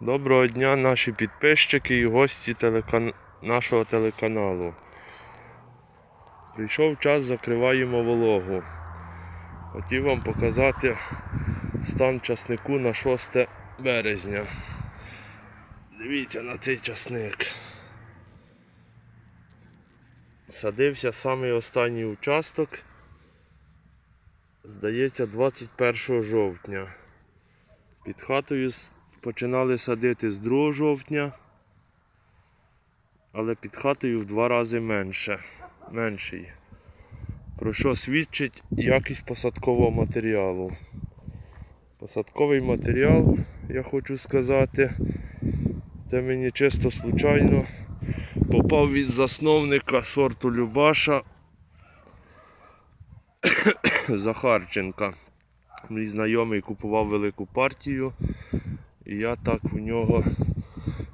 Доброго дня наші підписчики і гості телекан... нашого телеканалу. Прийшов час, закриваємо вологу. Хотів вам показати стан часнику на 6 березня. Дивіться на цей часник. Садився самий останній участок. Здається, 21 жовтня. Під хатою починали садити з 2 жовтня, але під хатою в два рази менше, менший. Про що свідчить якість посадкового матеріалу. Посадковий матеріал, я хочу сказати, це мені чисто случайно попав від засновника сорту Любаша Захарченка. Мій знайомий купував велику партію, і я так в нього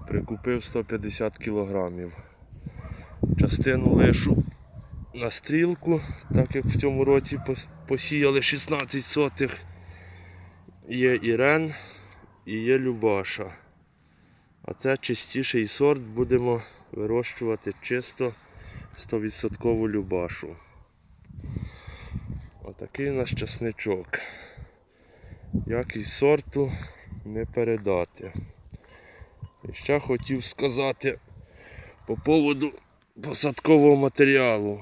прикупив 150 кілограмів. Частину лишу на стрілку, так як в цьому році посіяли 16 сотих. Є Ірен і є Любаша. А це чистіший сорт будемо вирощувати чисто 100% Любашу. Отакий у нас часничок. Якість сорту не передати. І ще хотів сказати по поводу посадкового матеріалу.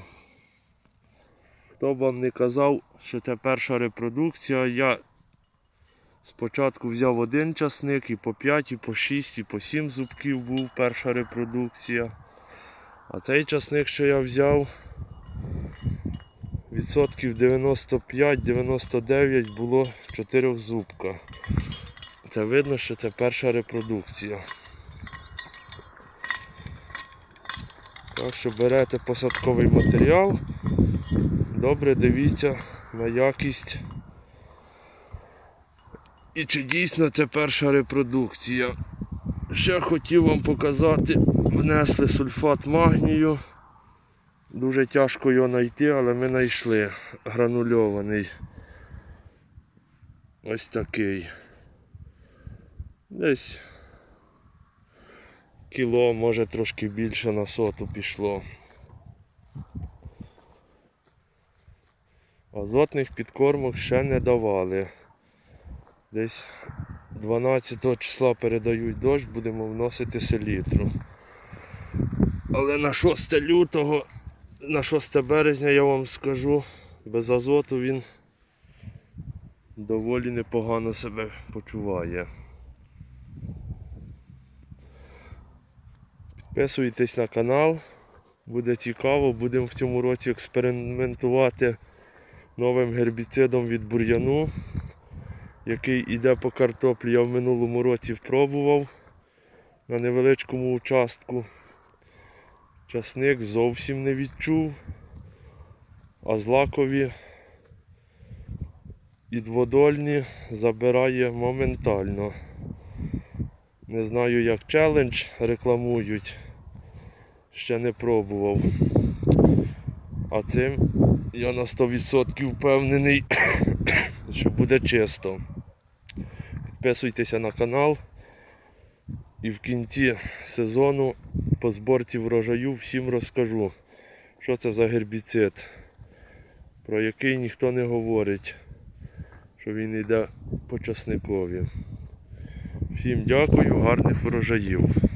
Хто б вам не казав, що це перша репродукція, я спочатку взяв один часник і по 5, і по 6, і по 7 зубків був перша репродукція. А цей часник, що я взяв, відсотків 95-99 було 4 зубка. Це видно, що це перша репродукція. Так що берете посадковий матеріал, добре дивіться на якість. І чи дійсно це перша репродукція. Ще хотів вам показати, внесли сульфат магнію. Дуже тяжко його знайти, але ми знайшли гранульований. Ось такий. Десь кіло, може трошки більше на соту пішло. Азотних підкормок ще не давали. Десь 12 числа передають дощ, будемо вносити селітру. Але на 6 лютого, на 6 березня я вам скажу, без азоту він доволі непогано себе почуває. Підписуйтесь на канал, буде цікаво, будемо в цьому році експериментувати новим гербіцидом від бур'яну, який йде по картоплі. Я в минулому році впробував на невеличкому участку. Часник зовсім не відчув, а злакові і дводольні забирає моментально. Не знаю як челендж рекламують, ще не пробував. А цим я на 100% впевнений, що буде чисто. Підписуйтеся на канал. І в кінці сезону по зборці врожаю всім розкажу, що це за гербіцид, про який ніхто не говорить, що він йде по часникові. Всім дякую, гарних врожаїв.